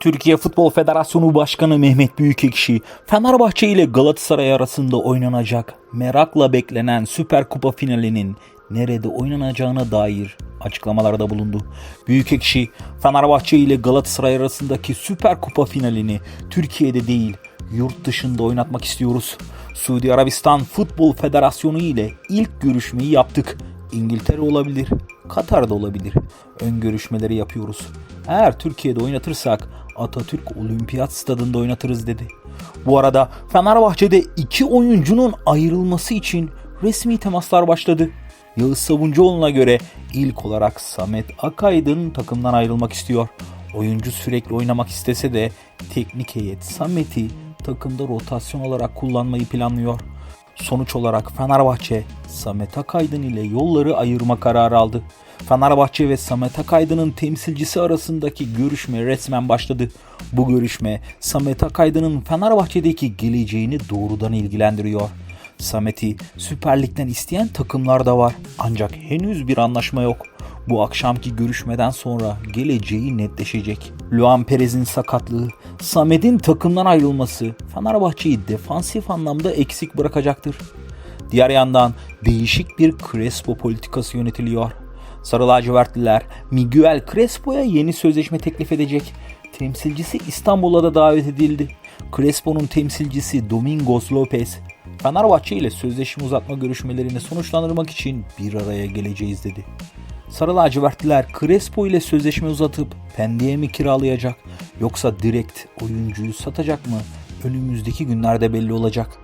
Türkiye Futbol Federasyonu Başkanı Mehmet Büyükekşi, Fenerbahçe ile Galatasaray arasında oynanacak merakla beklenen Süper Kupa finalinin nerede oynanacağına dair açıklamalarda bulundu. Büyükekşi, Fenerbahçe ile Galatasaray arasındaki Süper Kupa finalini Türkiye'de değil, yurt dışında oynatmak istiyoruz. Suudi Arabistan Futbol Federasyonu ile ilk görüşmeyi yaptık. İngiltere olabilir, Katar'da olabilir. Ön görüşmeleri yapıyoruz. Eğer Türkiye'de oynatırsak Atatürk Olimpiyat Stadında oynatırız dedi. Bu arada Fenerbahçe'de iki oyuncunun ayrılması için resmi temaslar başladı. Yağız Sabuncuoğlu'na göre ilk olarak Samet Akaydın takımdan ayrılmak istiyor. Oyuncu sürekli oynamak istese de teknik heyet Samet'i takımda rotasyon olarak kullanmayı planlıyor. Sonuç olarak Fenerbahçe Samet Akaydın ile yolları ayırma kararı aldı. Fenerbahçe ve Samet Akaydın'ın temsilcisi arasındaki görüşme resmen başladı. Bu görüşme Samet Akaydın'ın Fenerbahçe'deki geleceğini doğrudan ilgilendiriyor. Samet'i Süper Lig'den isteyen takımlar da var. Ancak henüz bir anlaşma yok. Bu akşamki görüşmeden sonra geleceği netleşecek. Luan Perez'in sakatlığı, Samet'in takımdan ayrılması Fenerbahçe'yi defansif anlamda eksik bırakacaktır. Diğer yandan değişik bir Crespo politikası yönetiliyor. Sarı lacivertliler Miguel Crespo'ya yeni sözleşme teklif edecek. Temsilcisi İstanbul'a da davet edildi. Crespo'nun temsilcisi Domingos Lopez, Fenerbahçe ile sözleşme uzatma görüşmelerini sonuçlandırmak için bir araya geleceğiz dedi. Sarı lacivertliler Crespo ile sözleşme uzatıp Pendik'e mi kiralayacak yoksa direkt oyuncuyu satacak mı? Önümüzdeki günlerde belli olacak.